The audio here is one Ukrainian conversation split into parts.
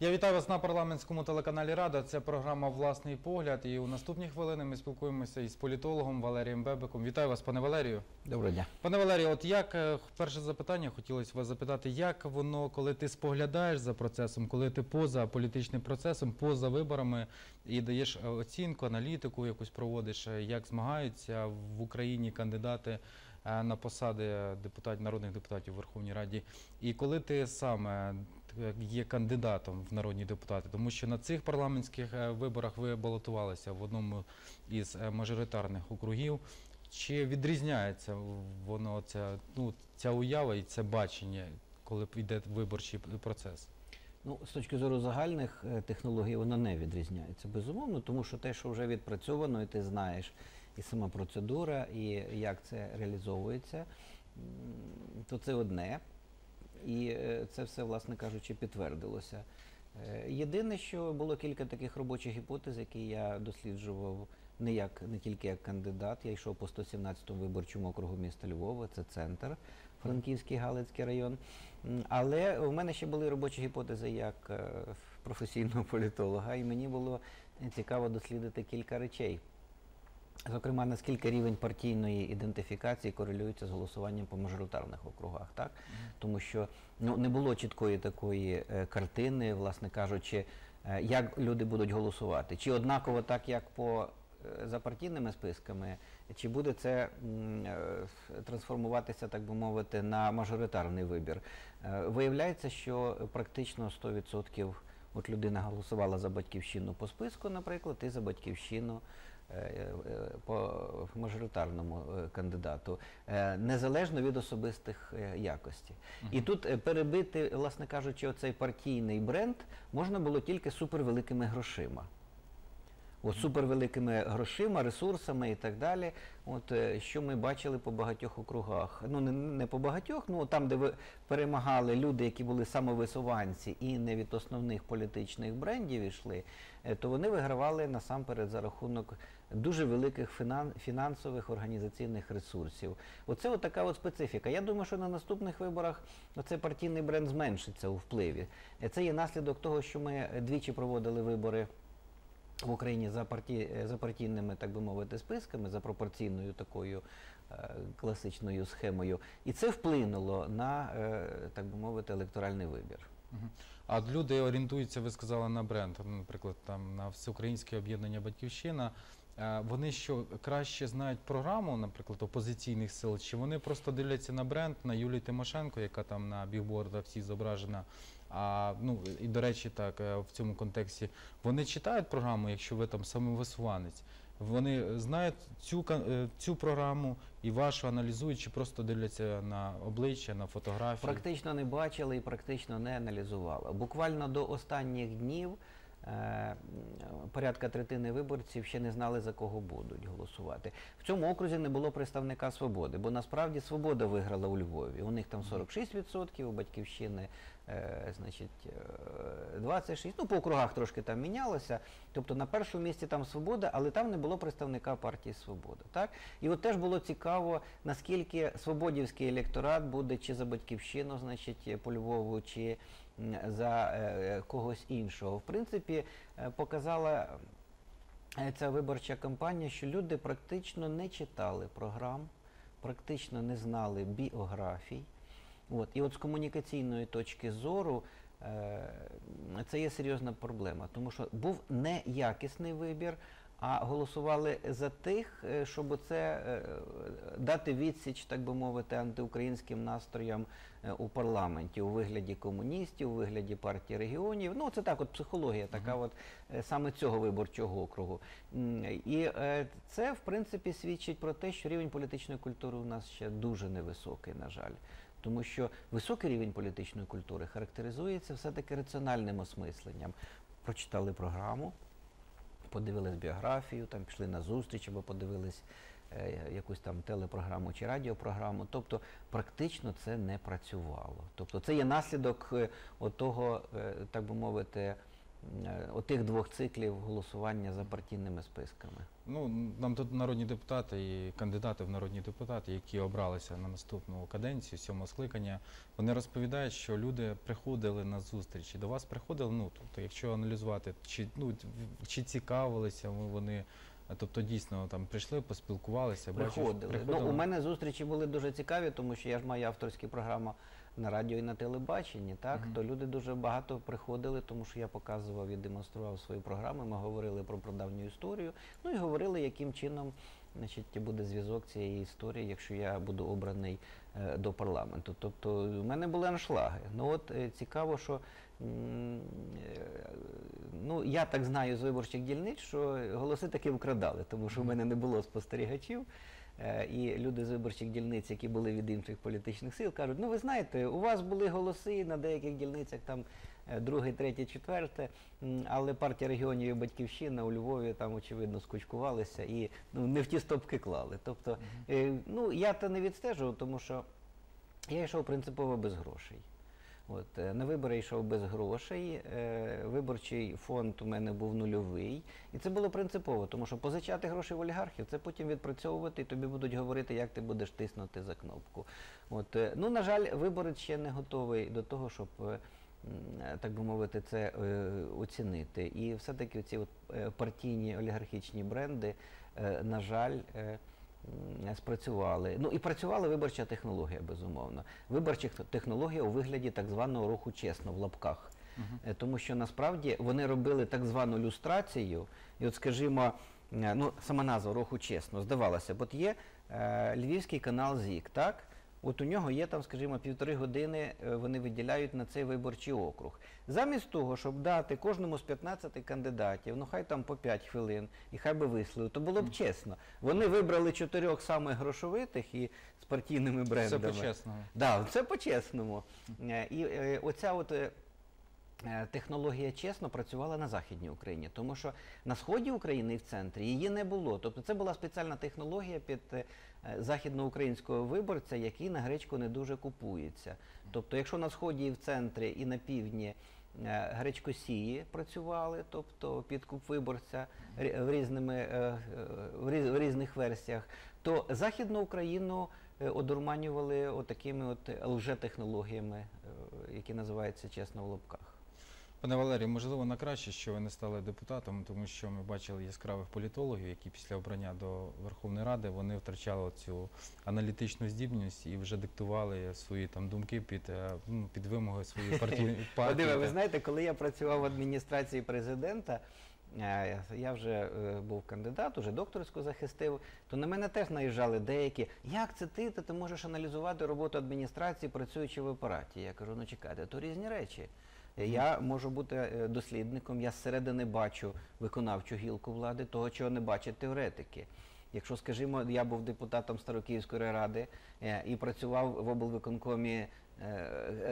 Я вітаю вас на парламентському телеканалі Рада. Це програма Власний погляд. І у наступні хвилини ми спілкуємося із політологом Валерієм Бебиком. Вітаю вас, пане Валерію. Доброго дня. Пане Валерію, от як е, перше запитання хотілося вас запитати, як воно, коли ти споглядаєш за процесом, коли ти поза політичним процесом, поза виборами і даєш е, оцінку, аналітику якусь проводиш, е, як змагаються в Україні кандидати на посади депутатів, народних депутатів у Верховній Раді, і коли ти саме е, є кандидатом в народні депутати, тому що на цих парламентських е, виборах ви балотувалися в одному із е, мажоритарних округів. Чи відрізняється воно ця, ну, ця уява і це бачення, коли йде виборчий процес? Ну, з точки зору загальних е, технологій, воно не відрізняється, безумовно, тому що те, що вже відпрацьовано, і ти знаєш, і сама процедура, і як це реалізовується, то це одне. І е, це все, власне кажучи, підтвердилося. Е, Єдине, що було кілька таких робочих гіпотез, які я досліджував не як не тільки як кандидат. Я йшов по 117-му виборчому округу міста Львова, це центр, Франківський Галицький район. Але у мене ще були робочі гіпотези як е, професійного політолога, і мені було цікаво дослідити кілька речей. Зокрема, наскільки рівень партійної ідентифікації корелюється з голосуванням по мажоритарних округах, так? Тому що ну, не було чіткої такої е, картини, власне кажучи, е, як люди будуть голосувати. Чи однаково так, як по е, за партійними списками, чи буде це трансформуватися, так би мовити, на мажоритарний вибір? Виявляється, що практично 100% от людина голосувала за батьківщину по списку, наприклад, і за батьківщину по мажоритарному е, кандидату, е, незалежно від особистих е, якостей. І тут е, перебити, власне кажучи, оцей партійний бренд можна було тільки супервеликими грошима. От супервеликими грошима, ресурсами і так далі. От е, що ми бачили по багатьох округах. Ну не, не по багатьох, ну там, де ви перемагали люди, які були самовисуванці і не від основних політичних брендів йшли, е, то вони вигравали насамперед за рахунок дуже великих фінан, фінансових організаційних ресурсів. Оце от така от специфіка. Я думаю, що на наступних виборах оцей партійний бренд зменшиться у впливі. Це є наслідок того, що ми двічі проводили вибори в Україні за, парті, е, за партійними, так би мовити, списками, за пропорційною такою е, класичною схемою. І це вплинуло на, е, так би мовити, електоральний вибір. А люди орієнтуються, ви сказали, на бренд, наприклад, там на Всеукраїнське об'єднання Батьківщина. Е, Вони що краще знають програму, наприклад, опозиційних сил, чи вони просто дивляться на бренд, на Юлію Тимошенко, яка там на бігбордах всі зображена. А ну і до речі, так е, в цьому контексті вони читають програму, якщо ви там самовисуванець. Вони знають цю е, цю програму і вашу аналізують, чи просто дивляться на обличчя, на фотографії. Практично не бачили і практично не аналізували. Буквально до останніх днів е, порядка третини виборців ще не знали, за кого будуть голосувати. В цьому окрузі не було представника свободи, бо насправді свобода виграла у Львові. У них там 46%, у батьківщини значить, е, 26%. Ну, по округах трошки там мінялося. Тобто на першому місці там свобода, але там не було представника партії Свобода. Так? І от теж було цікаво, наскільки свободівський електорат буде чи за батьківщину, значить, по Львову, чи за е, когось іншого. В принципі, е, показала е, ця виборча кампанія, що люди практично не читали програм, практично не знали біографій. От. І от з комунікаційної точки зору е, це є серйозна проблема, тому що був неякісний вибір, а голосували за тих, е, щоб це е, дати відсіч, так би мовити, антиукраїнським настроям е, у парламенті у вигляді комуністів, у вигляді партії регіонів. Ну, це так, от психологія, така от е, саме цього виборчого округу. І е, це, в принципі, свідчить про те, що рівень політичної культури у нас ще дуже невисокий, на жаль. Тому що високий рівень політичної культури характеризується все-таки раціональним осмисленням. Прочитали програму, подивились біографію, там пішли на зустріч або подивились е, якусь там телепрограму чи радіопрограму. Тобто практично це не працювало. Тобто це є наслідок е, отого, е, так би мовити, отих двох циклів голосування за партійними списками. Ну, нам тут народні депутати і кандидати в народні депутати, які обралися на наступну каденцію, сьомого скликання, вони розповідають, що люди приходили на зустрічі. До вас приходили, ну тобто, якщо аналізувати, чи ну чи цікавилися вони, тобто дійсно там прийшли, поспілкувалися, бачиш, Приходили. Ну, у мене зустрічі були дуже цікаві, тому що я ж маю авторські програми на радіо і на телебаченні. Так Мгм. то люди дуже багато приходили, тому що я показував і демонстрував свої програми. Ми говорили про прадавню історію. Ну і говорили, яким чином значить, буде зв'язок цієї історії, якщо я буду обраний е, до парламенту. Тобто в мене були аншлаги. Ну от е, цікаво, що ну я так знаю з виборчих дільниць, що голоси таки вкрадали, тому що в мене не було спостерігачів. Е, І люди з виборчих дільниць, які були від інших політичних сил, кажуть: ну ви знаєте, у вас були голоси на деяких дільницях там е, друге, третє, четверте, але партія регіонів і батьківщина у Львові там очевидно скучкувалися і ну, не в ті стопки клали. Тобто, е, ну я то не відстежував, тому що я йшов принципово без грошей. От, е, на вибори йшов без грошей, е, виборчий фонд у мене був нульовий. І це було принципово, тому що позичати гроші в олігархів, це потім відпрацьовувати, і тобі будуть говорити, як ти будеш тиснути за кнопку. От, е, ну, на жаль, виборець ще не готовий до того, щоб, так би мовити, це оцінити. І все-таки ці партійні олігархічні бренди, на жаль, спрацювали. Ну і працювала виборча технологія, безумовно. Виборча технологія у вигляді так званого руху чесно в лапках. Угу. Тому що насправді вони робили так звану люстрацію, і от, скажімо, е, ну, сама назва руху чесно, здавалося, б, от є е, львівський канал ЗІК, так? От у нього є там, скажімо, півтори години е, вони виділяють на цей виборчий округ. Замість того, щоб дати кожному з 15 кандидатів, ну хай там по 5 хвилин, і хай би висловили, то було б чесно. Вони вибрали чотирьох самих грошовитих і з партійними брендами. Це по-чесному. Да, це по-чесному. Е, І е, оця от технологія чесно працювала на Західній Україні, тому що на сході України і в центрі її не було. Тобто це була спеціальна технологія під е, е, західноукраїнського виборця, який на гречку не дуже купується. Тобто, якщо на сході і в центрі, і на півдні е, гречкосії працювали, тобто підкуп виборця в, різними, е, е, в різних версіях, то Західну Україну е, одурманювали отакими от лжетехнологіями, е, які називаються чесно в лапках. Пане Валерію, можливо, на краще, що ви не стали депутатом, тому що ми бачили яскравих політологів, які після обрання до Верховної Ради вони втрачали цю аналітичну здібність і вже диктували свої там думки під, е, ну, під вимоги своєї партії. Вадиме, ви знаєте, коли я працював в адміністрації президента, е, я вже е, був кандидат, уже докторську захистив, то на мене теж наїжджали деякі. Як це ти? Та ти можеш аналізувати роботу адміністрації, працюючи в апараті? Я кажу, ну чекайте, то різні речі. Е, Я можу бути е, дослідником, я зсередини бачу виконавчу гілку влади, того, чого не бачать теоретики. Якщо, скажімо, я був депутатом Старокиївської ради е, і працював в облвиконкомі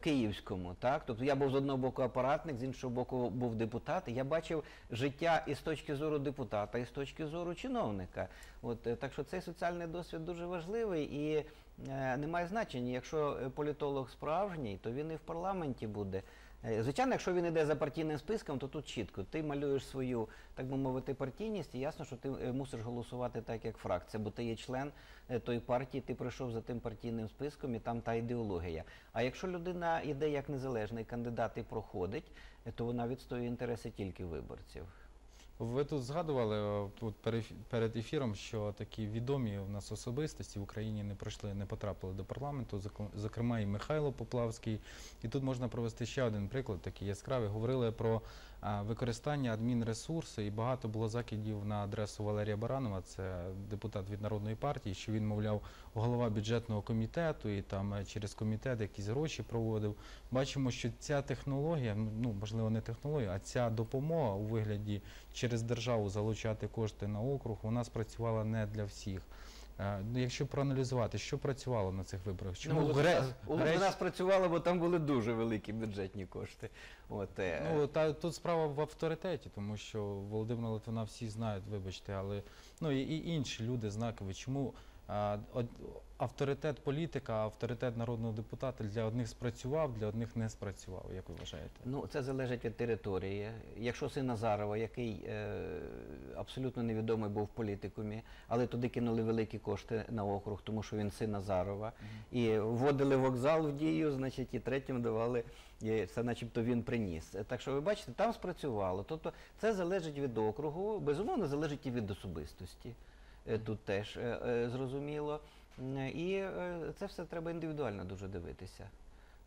Київському, так тобто я був з одного боку апаратник, з іншого боку був депутат. Я бачив життя і з точки зору депутата, і з точки зору чиновника. От так що цей соціальний досвід дуже важливий і е, не має значення. Якщо політолог справжній, то він і в парламенті буде. Е, Звичайно, якщо він йде за партійним списком, то тут чітко. Ти малюєш свою, так би мовити, партійність, і ясно, що ти е, мусиш голосувати так, як фракція, бо ти є член е, тої партії, ти прийшов за тим партійним списком, і там та ідеологія. А якщо людина йде як незалежний кандидат і проходить, то вона відстоює інтереси тільки виборців. Ви тут згадували тут переф- перед ефіром, що такі відомі у нас особистості в Україні не пройшли, не потрапили до парламенту, зокрема і Михайло Поплавський. І тут можна провести ще один приклад, такий яскравий. Говорили про використання адмінресурсу, і багато було закидів на адресу Валерія Баранова, це депутат від народної партії, що він, мовляв, голова бюджетного комітету і там е, через комітет якісь гроші проводив. Бачимо, що ця технологія, ну можливо, не технологія, а ця допомога у вигляді через державу залучати кошти на округ, вона спрацювала не для всіх. Е, ну, Якщо проаналізувати, що працювало на цих виборах? Чому Ну, в у нас- Греч- працювало, бо там були дуже великі бюджетні кошти. От, е, Ну, та тут справа в авторитеті, тому що Володимира Литвина всі знають, вибачте, але ну і, і інші люди знакові. Чому авторитет політика, авторитет народного депутата для одних спрацював, для одних не спрацював, як ви вважаєте? Ну, це залежить від території. Якщо син Назарова, який е, абсолютно невідомий був в політикумі, але туди кинули великі кошти на округ, тому що він син Назарова, і вводили вокзал в дію, значить, і третім давали, і це начебто він приніс. Так що ви бачите, там спрацювало. Тобто це залежить від округу, безумовно, залежить і від особистості. Е, Тут теж е, е, зрозуміло. І це все треба індивідуально дуже дивитися.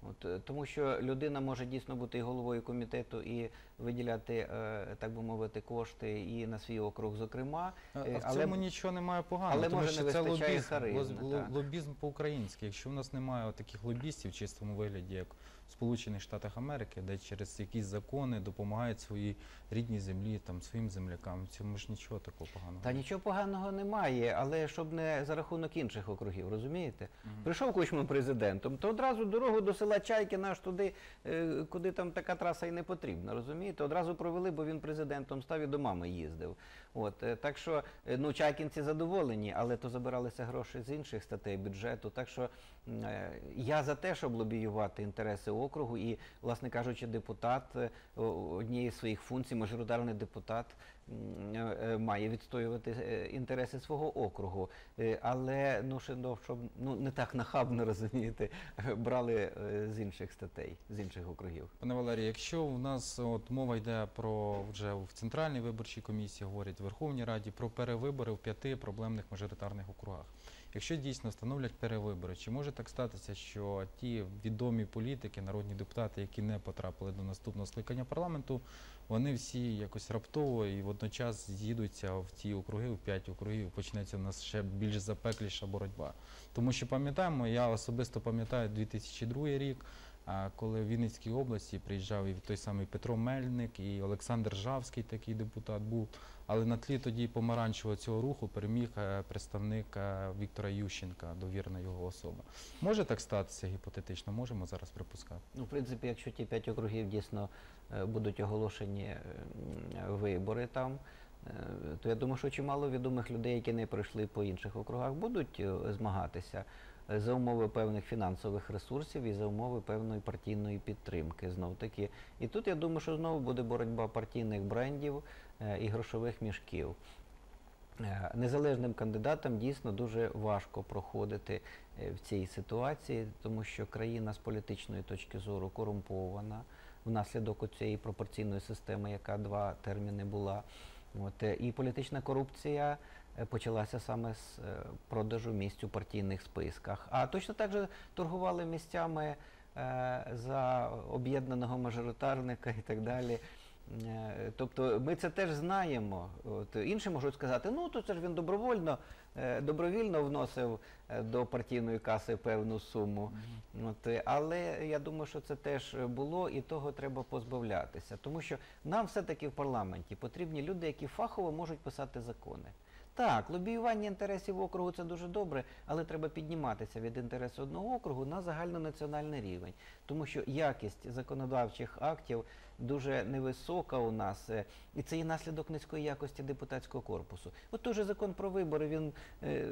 От, тому що людина може дійсно бути і головою комітету і виділяти, е, так би мовити, кошти і на свій округ, зокрема. А, Е, а в але- цьому нічого немає поганого, але, тому може, що не це лобізм, харизми, лоз- ло- лобізм по-українськи. Якщо в нас немає таких лобістів в чистому вигляді, як в Сполучених Штатах Америки, де через якісь закони допомагають своїй рідній землі, там своїм землякам, в цьому ж нічого такого поганого. Та нічого поганого немає, але щоб не за рахунок інших округів, розумієте? Мгм. Прийшов Кучма президентом, то одразу дорогу до села Чайкіна аж туди, е, куди там така траса і не потрібна, розумієте? Одразу провели, бо він президентом став і до мами їздив. От, е, так що, е, ну, чайкінці задоволені, але то забиралися гроші з інших статей бюджету. Так що е, я за те, щоб лобіювати інтереси округу і, власне кажучи, депутат однієї з своїх функцій, мажоритарний депутат має відстоювати інтереси свого округу. Але ну, щоб ну, не так нахабно розумієте, брали з інших статей, з інших округів. Пане Валерію, якщо в нас от мова йде про вже в Центральній виборчій комісії, говорять в Верховній Раді про перевибори в п'яти проблемних мажоритарних округах. Якщо дійсно встановлять перевибори, чи може так статися, що ті відомі політики, народні депутати, які не потрапили до наступного скликання парламенту, вони всі якось раптово і водночас з'їдуться в ті округи, в п'ять округів, почнеться в нас ще більш запекліша боротьба. Тому що пам'ятаємо, я особисто пам'ятаю 2002 рік. А коли в Вінницькій області приїжджав і той самий Петро Мельник, і Олександр Жавський, такий депутат був. Але на тлі тоді помаранчевого цього руху переміг е, представник е, Віктора Ющенка, довірна його особа. Може так статися гіпотетично, можемо зараз припускати. Ну, в принципі, якщо ті п'ять округів дійсно е, будуть оголошені вибори там, то я думаю, що чимало відомих людей, які не пройшли по інших округах, будуть змагатися за умови певних фінансових ресурсів і за умови певної партійної підтримки. Знов таки. І тут я думаю, що знову буде боротьба партійних брендів е, і грошових мішків. Е, Незалежним кандидатам дійсно дуже важко проходити е, в цій ситуації, тому що країна з політичної точки зору корумпована внаслідок цієї пропорційної системи, яка два терміни була. От, е, і політична корупція е, почалася саме з е, продажу місць у партійних списках. А точно так же торгували місцями е, за об'єднаного мажоритарника і так далі. Е, Тобто ми це теж знаємо. От, інші можуть сказати, ну то це ж він добровольно, е, добровільно вносив е, до партійної каси певну суму. От, е, але я думаю, що це теж було і того треба позбавлятися. Тому що нам все-таки в парламенті потрібні люди, які фахово можуть писати закони. Так, лобіювання інтересів округу це дуже добре, але треба підніматися від інтересу одного округу на загальнонаціональний рівень. Тому що якість законодавчих актів дуже невисока у нас, е, і це є наслідок низької якості депутатського корпусу. От той же закон про вибори він е, е,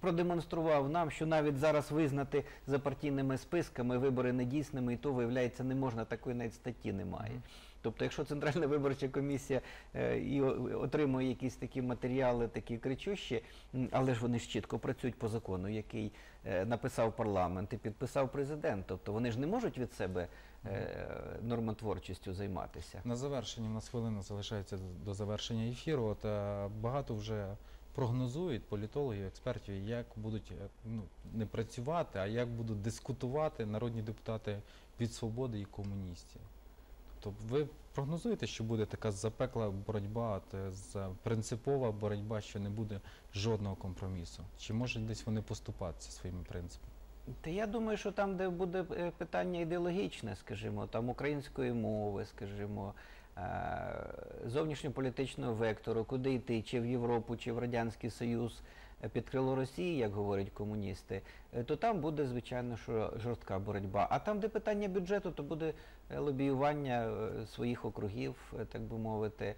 продемонстрував нам, що навіть зараз визнати за партійними списками вибори недійсними, і то виявляється не можна, такої навіть статті немає. Тобто, якщо Центральна виборча комісія е, і отримує якісь такі матеріали, такі кричущі, але ж вони ж чітко працюють по закону, який е, написав парламент і підписав президент. Тобто вони ж не можуть від себе е, нормотворчістю займатися. На завершення, у нас залишається до- завершення ефіру. От багато вже прогнозують політологів, експертів, як будуть ну, не працювати, а як будуть дискутувати народні депутати від свободи і комуністів. Тобто ви прогнозуєте, що буде така запекла боротьба, е, принципова боротьба, що не буде жодного компромісу? Чи можуть десь вони поступатися своїми принципами? Та я думаю, що там, де буде е, питання ідеологічне, скажімо, там української мови, скажімо, е, зовнішньополітичного вектору, куди йти, чи в Європу, чи в Радянський Союз під крило Росії, як говорять комуністи, е, то там буде, звичайно, що жорстка боротьба. А там, де питання бюджету, то буде е, лобіювання е, своїх округів, так би мовити.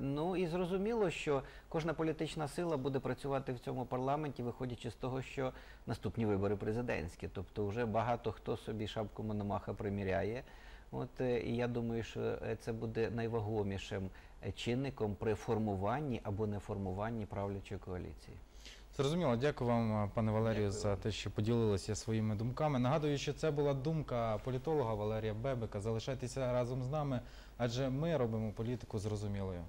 Ну і зрозуміло, що кожна політична сила буде працювати в цьому парламенті, виходячи з того, що наступні вибори президентські. Тобто, вже багато хто собі шапку Мономаха приміряє. От е, і я думаю, що е, це буде найвагомішим е, чинником при формуванні або не формуванні правлячої коаліції. Зрозуміло, дякую вам, пане Валерію, за те, що поділилися своїми думками. Нагадую, що це була думка політолога Валерія Бебека. Залишайтеся разом з нами, адже ми робимо політику зрозумілою.